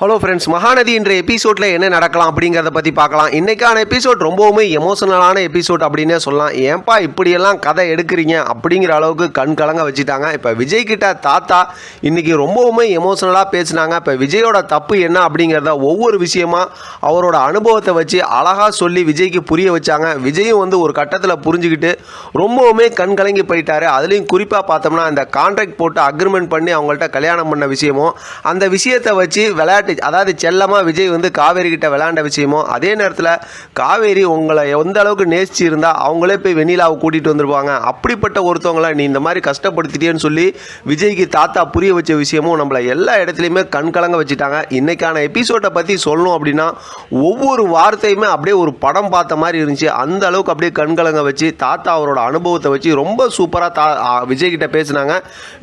Hello friends Mahanadi என்ற எபிசோடில் என்ன நடக்கலாம் அப்படிங்கிறத பற்றி பார்க்கலாம். இன்றைக்கான எபிசோட் ரொம்பவுமே எமோஷனலான எபிசோட் அப்படின்னே சொல்லலாம். ஏன்பா இப்படியெல்லாம் கதை எடுக்கிறீங்க அப்படிங்கிற அளவுக்கு கண் கலங்க வச்சுட்டாங்க. இப்போ விஜய் கிட்ட தாத்தா இன்றைக்கி ரொம்பவுமே எமோஷனலாக பேசினாங்க. இப்போ விஜயோட தப்பு என்ன அப்படிங்கிறத ஒவ்வொரு விஷயமா அவரோட அனுபவத்தை வச்சு அழகாக சொல்லி விஜய்க்கு புரிய வச்சாங்க. விஜயும் வந்து ஒரு கட்டத்தில் புரிஞ்சுக்கிட்டு ரொம்பவுமே கண் கலங்கி போயிட்டார். அதுலேயும் குறிப்பாக பார்த்தோம்னா அந்த கான்ட்ராக்ட் போட்டு அக்ரிமெண்ட் பண்ணி அவங்கள்ட்ட கல்யாணம் பண்ண விஷயமும் அந்த விஷயத்தை வச்சு விளையாட்டு அதாவது செல்லமாக விஜய் வந்து காவேரி கிட்ட விளையாண்ட விஷயமும் அதே நேரத்தில் காவேரி உங்களை எந்த அளவுக்கு நேசிச்சு இருந்தால் அவங்களே போய் வெண்ணிலாவை கூட்டிகிட்டு வந்துருவாங்க அப்படிப்பட்ட ஒருத்தவங்களை நீ இந்த மாதிரி கஷ்டப்படுத்திட்டேன்னு சொல்லி விஜய்க்கு தாத்தா புரிய வச்ச விஷயமும் நம்மளை எல்லா இடத்துலையுமே கண் கலங்க வச்சுட்டாங்க. இன்னைக்கான எபிசோட்டை பற்றி சொல்லணும் அப்படின்னா ஒவ்வொரு வார்த்தையுமே அப்படியே ஒரு படம் பார்த்த மாதிரி இருந்துச்சு. அந்த அளவுக்கு அப்படியே கண்கலங்க வச்சு தாத்தா அவரோட அனுபவத்தை வச்சு ரொம்ப சூப்பராக தா விஜய் கிட்ட பேசினாங்க.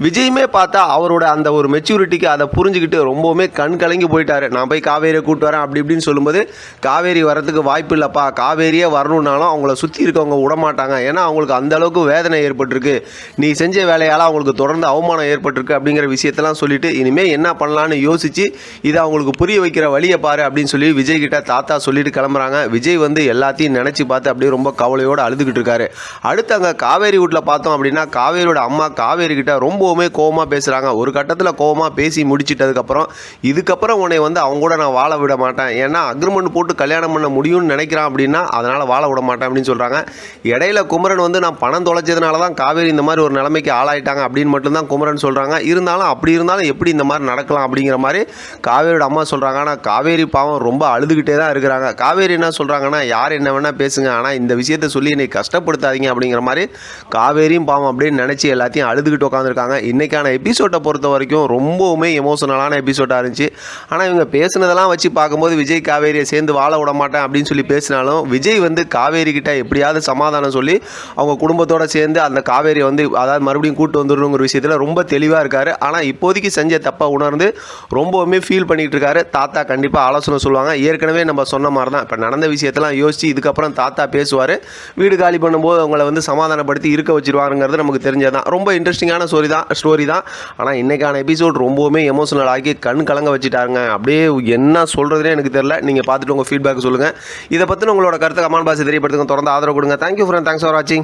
விஜயுமே பார்த்தா அவரோட அந்த ஒரு மெச்சூரிட்டிக்கு அதை புரிஞ்சுக்கிட்டு ரொம்பவுமே கண் கலங்கி போயிட்டாரு. நான் போய் காவேரியை கூப்பிட்டு வரேன். அப்படி இப்படின்னு சொல்லும்போது காவேரி வரத்துக்கு வாய்ப்பு இல்லைப்பா. காவேரியே வரணுன்னாலும் அவங்கள சுற்றி இருக்கவங்க விட மாட்டாங்க ஏன்னா அவங்களுக்கு அந்த அளவுக்கு வேதனை ஏற்பட்டிருக்கு. நீ செஞ்ச வேலையால் அவங்களுக்கு தொடர்ந்து அவமானம் ஏற்பட்டிருக்கு அப்படிங்கிற விஷயத்தெல்லாம் சொல்லிட்டு இனிமேல் என்ன பண்ணலான்னு யோசிச்சு இதை அவங்களுக்கு புரிய வைக்கிற வழியை பாரு அப்படின்னு சொல்லி விஜய் கிட்ட தாத்தா சொல்லிட்டு கிளம்புறாங்க. விஜய் வந்து எல்லாத்தையும் நினச்சி பார்த்து அப்படியே ரொம்ப கவலையோடு அழுதுகிட்டு இருக்காரு. அடுத்து அங்கே காவேரி வீட்டில் பார்த்தோம் அப்படின்னா காவேரியோட அம்மா காவேரி கிட்ட ரொம்பவுமே கோவமாக பேசுகிறாங்க ஒரு கட்டத்தில் கோவமாக பேசி முடிச்சிட்டதுக்கப்புறம் இதுக்கப்புறம் உன்னை வந்து அவங்க கூட நான் வாழ விட மாட்டேன். ஏன்னா அக்ரிமெண்ட் போட்டு கல்யாணம் பண்ண முடியும்னு நினைக்கிறான் அப்படின்னா அதனால் வாழ விட மாட்டேன் அப்படின்னு சொல்கிறாங்க இடையில குமரன் வந்து நான் பணம் தொலைச்சதுனால தான் காவேரி இந்த மாதிரி ஒரு நிலைமைக்கு ஆளாயிட்டாங்க அப்படின்னு மட்டும்தான் குமரன் சொல்கிறாங்க இருந்தாலும் அப்படி இருந்தாலும் எப்படி இந்த மாதிரி நடக்கலாம் அப்படிங்கிற மாதிரி காவேரியோட அம்மா சொல்கிறாங்க ஆனால் காவேரி பாவம் ரொம்ப அழுதுகிட்டே தான் இருக்கிறாங்க. காவேரி என்ன சொல்கிறாங்கன்னா யார் என்ன வேணால் பேசுங்க. ஆனால் இந்த விஷயத்தை சொல்லி என்னை கஷ்டப்படுத்தாதீங்க அப்படிங்கிற மாதிரி காவேரியும் பாவம் அப்படின்னு நினச்சி எல்லாத்தையும் அழுதுகிட்டு உட்காந்துருக்காங்க இன்றைக்கான எபிசோட்டை பொறுத்த வரைக்கும் ரொம்பவுமே எமோஷனலான எபிசோடாக இருந்துச்சு. ஆனால் இவங்க பேசுனதெல்லாம் வச்சு பார்க்கும்போது விஜய் காவேரியை சேர்ந்து வாழ விட மாட்டேன் அப்படின்னு சொல்லி பேசினாலும் விஜய் வந்து காவேரி கிட்ட எப்படியாவது சமாதானம் சொல்லி அவங்க குடும்பத்தோட சேர்ந்து அந்த காவேரியை வந்து அதாவது மறுபடியும் கூட்டு வந்துடணுங்கிற விஷயத்தில் ரொம்ப தெளிவாக இருக்கார். ஆனால் இப்போதைக்கு செஞ்ச தப்பை உணர்ந்து ரொம்பவுமே ஃபீல் பண்ணிகிட்டு இருக்காரு. தாத்தா கண்டிப்பாக ஆலோசனை சொல்லுவாங்க. ஏற்கனவே நம்ம சொன்ன மாதிரி தான் இப்போ நடந்த விஷயத்தெல்லாம் யோசித்து இதுக்கப்புறம் தாத்தா பேசுவார். வீடு காலி பண்ணும்போது அவங்கள வந்து சமாதானப்படுத்தி இருக்க வச்சிருவாருங்கிறது நமக்கு தெரிஞ்சதான் ரொம்ப இன்ட்ரெஸ்டிங்கான ஸ்டோரி தான் ஸ்டோரி தான். ஆனால் இன்றைக்கான எபிசோட் ரொம்பவுமே எமோஷனல் ஆகி கண் கலங்க பண்ணுறாங்க அப்படியே என்ன சொல்கிறதுனே எனக்கு தெரியல. நீங்கள் பார்த்துட்டு உங்கள் ஃபீட்பேக் சொல்லுங்கள் இதை பற்றின உங்களோட கருத்தை கமான் பாசி தெரியப்படுத்துங்க. தொடர்ந்து ஆதரவு கொடுங்க. தேங்க்யூ ஃப்ரெண்ட் தேங்க்ஸ் ஃபார் வாட்சிங்